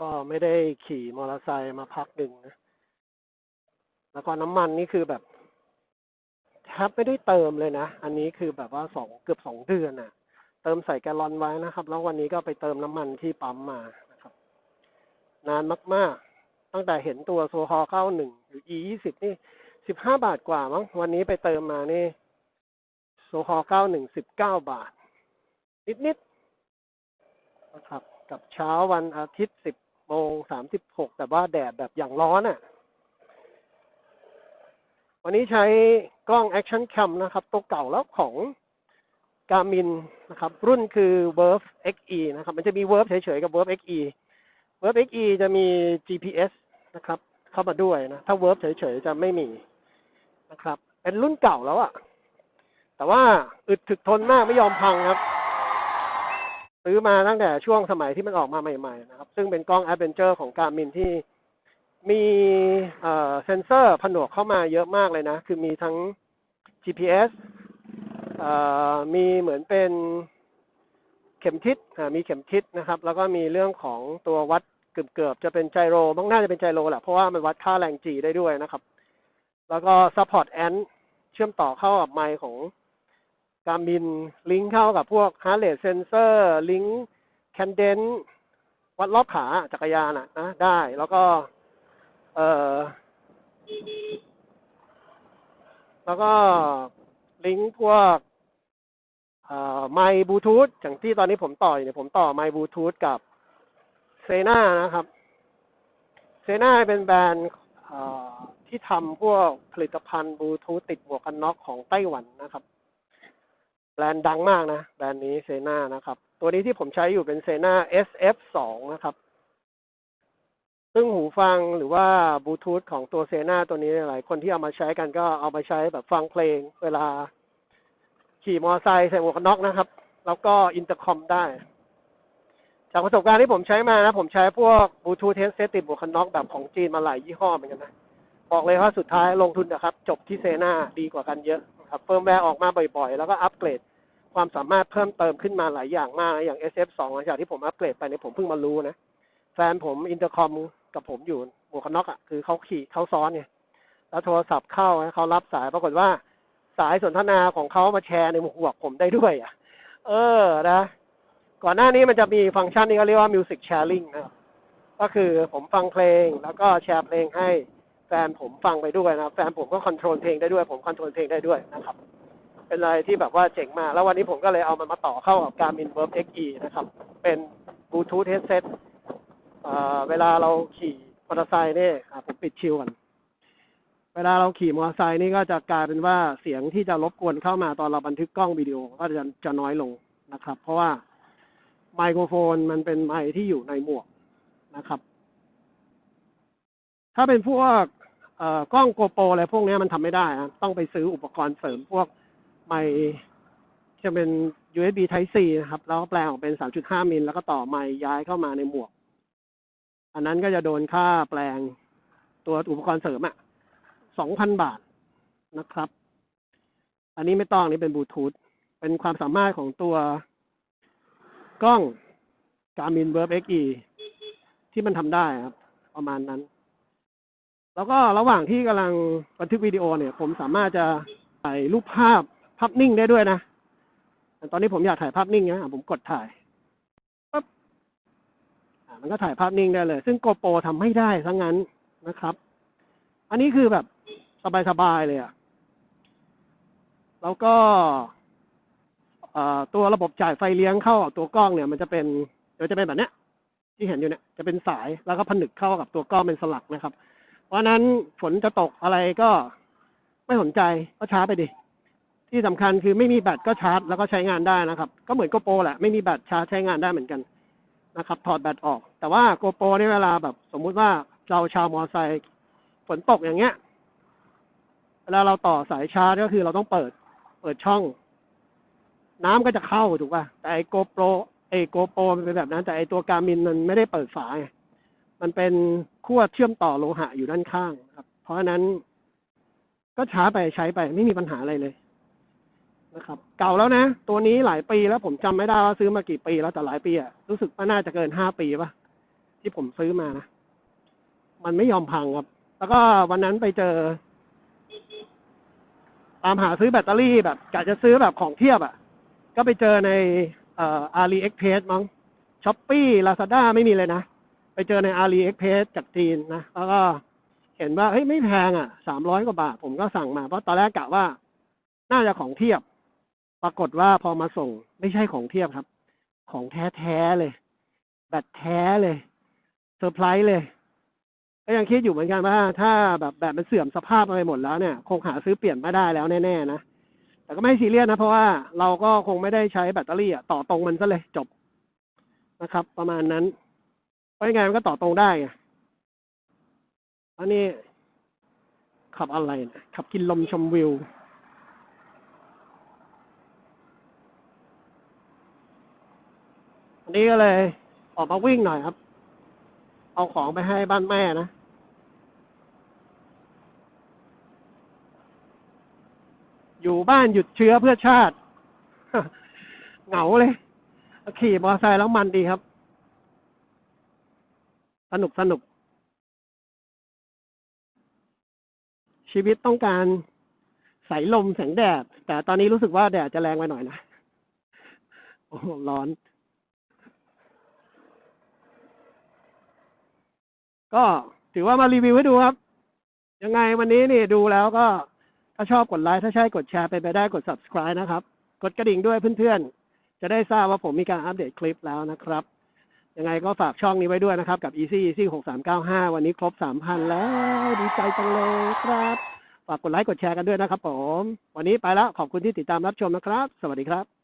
ก็ไม่ได้ขี่มอเตอร์ไซค์มาพักหนึ่งนะ แล้วก็น้ำมันนี่คือแบบแทบไม่ได้เติมเลยนะ อันนี้คือแบบว่าสองเกือบสองเดือนอะเติมใส่แกลลอนไว้นะครับ แล้ววันนี้ก็ไปเติมน้ำมันที่ปั๊มมานะครับ นานมากๆ ตั้งแต่เห็นตัวโซฮอเข้าหนึ่งหรือ e ยี่สิบนี่สิบห้าบาทกว่ามั้ง วันนี้ไปเติมมานี่โซฮอเก้าหนึ่งสิบเก้าบาท นิดๆนะครับกับเช้าวันอาทิตย์สิบ โมงสามสิบหกแต่ว่าแดดแบบอย่างร้อนอะ่ะ วันนี้ใช้กล้อง Action Cam นะครับ ตัวเก่าแล้วของ Garmin นะครับ รุ่นคือ Verve XE นะครับ มันจะมี v e r v เฉยๆกับ Verve XE Verve XE จะมี GPS นะครับ เข้ามาด้วยนะ ถ้า v e r v เฉยๆจะไม่มีนะครับ เป็นรุ่นเก่าแล้วอะ แต่ว่าอึดถึกทนมากไม่ยอมพังครับ ซื้อมาตั้งแต่ช่วงสมัยที่มันออกมาใหม่ ๆ นะครับ ซึ่งเป็นกล้อง Adventure ของ Garmin ที่มีเซนเซอร์ผนวกเข้ามาเยอะมากเลยนะ คือมีทั้ง GPS มีเหมือนเป็นเข็มทิศมีเข็มทิศนะครับ แล้วก็มีเรื่องของตัววัดเกือบๆจะเป็นไจโรบ้างน่าจะเป็นไจโรแหละเพราะว่ามันวัดค่าแรงจีได้ด้วยนะครับ แล้วก็ support and เชื่อมต่อเข้ากับไมค์ของ การบินลิงก์เข้ากับพวก heart rate sensor ลิงก์ cadence วัดรอบขาจักรยานอะนะได้แล้วก็ เออแล้วก็ลิงก์พวกไมค์บลูทูธอย่างที่ตอนนี้ผมต่ออยู่เนี่ยผมต่อไมค์บลูทูธกับเซนานะครับเซนาเป็นแบรนด์ที่ทำพวกผลิตภัณฑ์บลูทูธติดหมวกกันน็อกของไต้หวันนะครับ แบรนด์ดังมากนะ แบรนด์นี้เซนานะครับ ตัวนี้ที่ผมใช้อยู่เป็นเซนา SF2 นะครับ ซึ่งหูฟังหรือว่าบลูทูธของตัวเซนาตัวนี้หลายคนที่เอามาใช้กันก็เอามาใช้แบบฟังเพลง เวลาขี่มอเตอร์ไซค์ใส่หมวกกันน็อกนะครับ แล้วก็อินเตอร์คอมได้ จากประสบการณ์ที่ผมใช้มานะ ผมใช้พวกบลูทูธเทสเซตติดหมวกกันน็อกแบบของจีนมาหลายยี่ห้อเหมือนกันนะบอกเลยว่าสุดท้ายลงทุนนะครับ จบที่เซนาดีกว่ากันเยอะครับเฟิร์มแวร์ออกมาบ่อยๆ แล้วก็อัปเกรด ความสามารถเพิ่มเติมขึ้นมาหลายอย่างมากอย่าง SF2 หลังจากที่ผมอัปเกรดไปเนี่ยผมเพิ่งมารู้นะ แฟนผมอินเตอร์คอมกับผมอยู่หมวกกันน็อกอะคือเขาขี่เขาซ้อนไงแล้วโทรศัพท์เข้าเขารับสายปรากฏว่าสายสนทนาของเขามาแชร์ในหมวกผมได้ด้วยอะ เออนะ ก่อนหน้านี้มันจะมีฟังก์ชันนี้เขาเรียกว่า Music Sharing นะก็คือผมฟังเพลงแล้วก็แชร์เพลงให้แฟนผมฟังไปด้วยนะแฟนผมก็คอนโทรลเพลงได้ด้วย ผมคอนโทรลเพลงได้ด้วยนะครับ เป็นอะไรที่แบบว่าเจ๋งมาก แล้ววันนี้ผมก็เลยเอามันมาต่อเข้ากับ Garmin Verve XE นะครับ เป็น Bluetooth headset เอ่อเวลาเราขี่มอเตอร์ไซค์เนี่ยผมปิดชิวก่อนเวลาเราขี่มอเตอร์ไซค์นี่ก็จะกลายเป็นว่าเสียงที่จะรบกวนเข้ามาตอนเราบันทึกกล้องวิดีโอก็จะจะน้อยลงนะครับ เพราะว่าไมโครโฟนมันเป็นไมค์ที่อยู่ในหมวกนะครับ ถ้าเป็นพวกกล้องโกโปรอะไรพวกนี้มันทำไม่ได้นะต้องไปซื้ออุปกรณ์เสริมพวก ไมค์จะเป็น USB Type C นะครับ แล้วก็แปลงออกเป็น 3.5 มิลแล้วก็ต่อไมค์ย้ายเข้ามาในหมวก อันนั้นก็จะโดนค่าแปลงตัวอุปกรณ์เสริมอะสองพันบาทนะครับ อันนี้ไม่ต้องนี่เป็นบลูทูธเป็นความสามารถของตัวกล้อง Garmin Verve XE ที่มันทำได้ครับ ประมาณนั้น แล้วก็ระหว่างที่กำลังบันทึกวิดีโอเนี่ย ผมสามารถจะถ่ายรูปภาพ ภาพนิ่งได้ด้วยนะตอนนี้ผมอยากถ่ายภาพนิ่งนะผมกดถ่ายอะมันก็ถ่ายภาพนิ่งได้เลย ซึ่งโกโปรทำไม่ได้ทั้งนั้นนะครับ อันนี้คือแบบสบายๆเลยอะแล้วก็ตัวระบบจ่ายไฟเลี้ยงเข้าตัวกล้องเนี่ย มันจะเป็นเดี๋ยวจะเป็นแบบเนี้ย ที่เห็นอยู่เนี่ยจะเป็นสายแล้วก็ผนึกเข้ากับตัวกล้องเป็นสลักนะครับ เพราะนั้นฝนจะตกอะไรก็ไม่สนใจก็ช้าไปดิ ที่สำคัญคือไม่มีแบตก็ชาร์จแล้วก็ใช้งานได้นะครับ ก็เหมือนโกโปรแหละไม่มีแบตชาร์จใช้งานได้เหมือนกันนะครับ ถอดแบตออก แต่ว่าโกโปรนี่เวลาแบบ สมมุติว่าเราชาวมอเตอร์ไซค์ฝนตกอย่างเงี้ยเวลาเราต่อสายชาร์จก็คือเราต้องเปิด เปิดช่อง น้ำก็จะเข้าถูกป่ะแต่ไอโกโปรไอโกโปรมันเป็นแบบนั้น แต่ไอตัวการมินมันไม่ได้เปิดฝาไงมันเป็นขั้วเชื่อมต่อโลหะอยู่ด้านข้างครับ เพราะฉะนั้น ก็ช้าไปใช้ไปไม่มีปัญหาอะไรเลย นะครับ เก่าแล้วนะ ตัวนี้หลายปีแล้วผมจำไม่ได้ว่าซื้อมากี่ปีแล้วแต่หลายปีอะรู้สึกว่าน่าจะเกินห้าปีป่ะที่ผมซื้อมานะ มันไม่ยอมพังครับ แล้วก็วันนั้นไปเจอ ตามหาซื้อแบตเตอรี่แบบกะจะซื้อแบบของเทียบอะ่ะก็ไปเจอในเอ่ออารีเอ็กเพสมั้งช้อปปี้ลาซาด้าไม่มีเลยนะ ไปเจอในอารีเอ็กเพสจากจีนนะแล้วก็เห็นว่าเฮ้ยไม่แพงอะสามร้อยกว่าบาท ผมก็สั่งมาเพราะตอนแรกกะว่า น่าจะของเทียบ ปรากฏว่าพอมาส่งไม่ใช่ของเทียบครับ ของแท้ๆเลย แบตแท้เลยเซอร์ไพรส์เลย ก็ยังคิดอยู่เหมือนกันว่า ถ้าแบบแบตมันเสื่อมสภาพอะไรหมดแล้วเนี่ย คงหาซื้อเปลี่ยนไม่ได้แล้วแน่ๆนะแต่ก็ไม่ซีเรียสนะ เพราะว่าเราก็คงไม่ได้ใช้แบตเตอรี่อะต่อตรงมันซะเลยจบนะครับ ประมาณนั้นเพราะยังไงมันก็ต่อตรงได้อันนี้ขับอะไรนะขับกินลมชมวิว อันนี้ก็เลย ออกมาวิ่งหน่อยครับ เอาของไปให้บ้านแม่นะ อยู่บ้านหยุดเชื้อเพื่อชาติ เหงาเลย ขี่มอเตอร์ไซค์แล้วมันดีครับ สนุกสนุก ชีวิตต้องการสายลมแสงแดด แต่ตอนนี้รู้สึกว่าแดดจะแรงไปหน่อยนะ โอ้ร้อน ก็ถือว่ามารีวิวให้ดูครับ ยังไงวันนี้นี่ดูแล้วก็ ถ้าชอบกดไลค์ถ้าใช่กดแชร์ไปไปได้กด subscribe นะครับ กดกระดิ่งด้วยเพื่อนๆ จะได้ทราบว่าผมมีการอัปเดตคลิปแล้วนะครับ ยังไงก็ฝากช่องนี้ไว้ด้วยนะครับ กับ easy easy 6395 วันนี้ครบ 3,000 แล้วดีใจจังเลยครับ ฝากกดไลค์กดแชร์กันด้วยนะครับผม วันนี้ไปแล้วขอบคุณที่ติดตามรับชมนะครับ สวัสดีครับ